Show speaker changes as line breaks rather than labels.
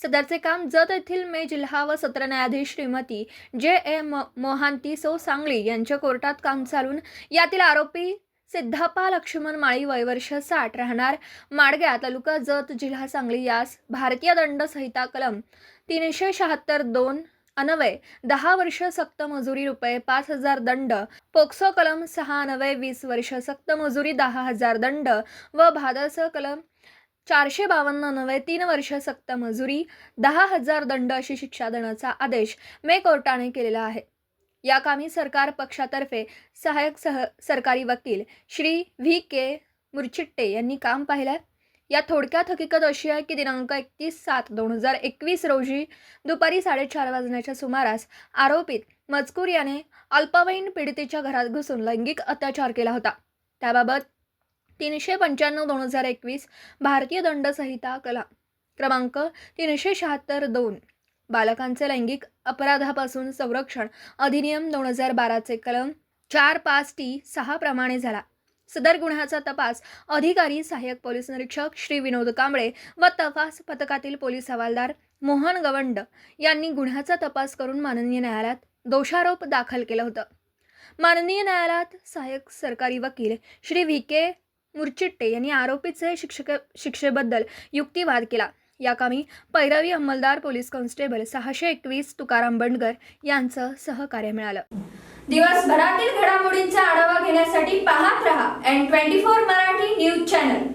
सदरचे काम जत येथील मे जिल्हा व सत्र न्यायाधीश श्रीमती जे ए मोहांती सो सांगली यांच्या कोर्टात काम चालून यातील आरोपी सिद्धापा लक्ष्मण माळी वयवर्ष साठ राहणार. माडग्या तालुका जत जिल्हा सांगली यास भारतीय दंड संहिता कलम तीनशे शहात्तर दोन अनवय दहा वर्ष सक्त मजुरी रुपये पाच हजार दंड पोक्सो कलम सहा अनवय वीस वर्ष सक्त मजुरी दहा हजार दंड व भादस कलम चारशे बावन्न अन्वय तीन वर्ष सक्त मजुरी दहा हजार दंड अशी शिक्षा देण्याचा आदेश मे कोर्टाने केलेला आहे. या कामी सरकार पक्षातर्फे सहाय्यक सह सरकारी वकील श्री व्ही के मुरचिट्टे यांनी काम पाहिलं आहे या थोडक्यात हकीकत अशी आहे की दिनांक एकतीस सात दोन हजार एकवीस रोजी दुपारी साडेचार वाजण्याच्या सुमारास आरोपित मजकूर याने अल्पवयीन पीडितेच्या घरात घुसून लैंगिक अत्याचार केला होता. त्याबाबत तीनशे पंच्याण्णव दोन हजार एकवीस भारतीय दंड संहिता कला. क्रमांक तीनशे शहात्तर दोन. बालकांचे लैंगिक अपराधापासून संरक्षण अधिनियम दोन हजार बाराचे कलम चार पाच टी सहा प्रमाणे झाला. सदर गुन्ह्याचा तपास अधिकारी सहाय्यक पोलीस निरीक्षक श्री विनोद कांबळे व तपास पथकातील पोलीस हवालदार मोहन गवंड यांनी गुन्ह्याचा तपास करून माननीय न्यायालयात दोषारोप दाखल केलं होतं. माननीय न्यायालयात सहाय्यक सरकारी वकील श्री व्ही के मुरचिट्टे यांनी आरोपीचे शिक्षक शिक्षेबद्दल युक्तिवाद केला. या कामी पैरवी अंमलदार पोलीस कॉन्स्टेबल सहाशे एकवीस तुकाराम बंडगर यांचं सहकार्य मिळालं.
दिवसभरातील घडामोडींचा आढावा घेण्यासाठी पाहत रहा N twenty four Marathi news channel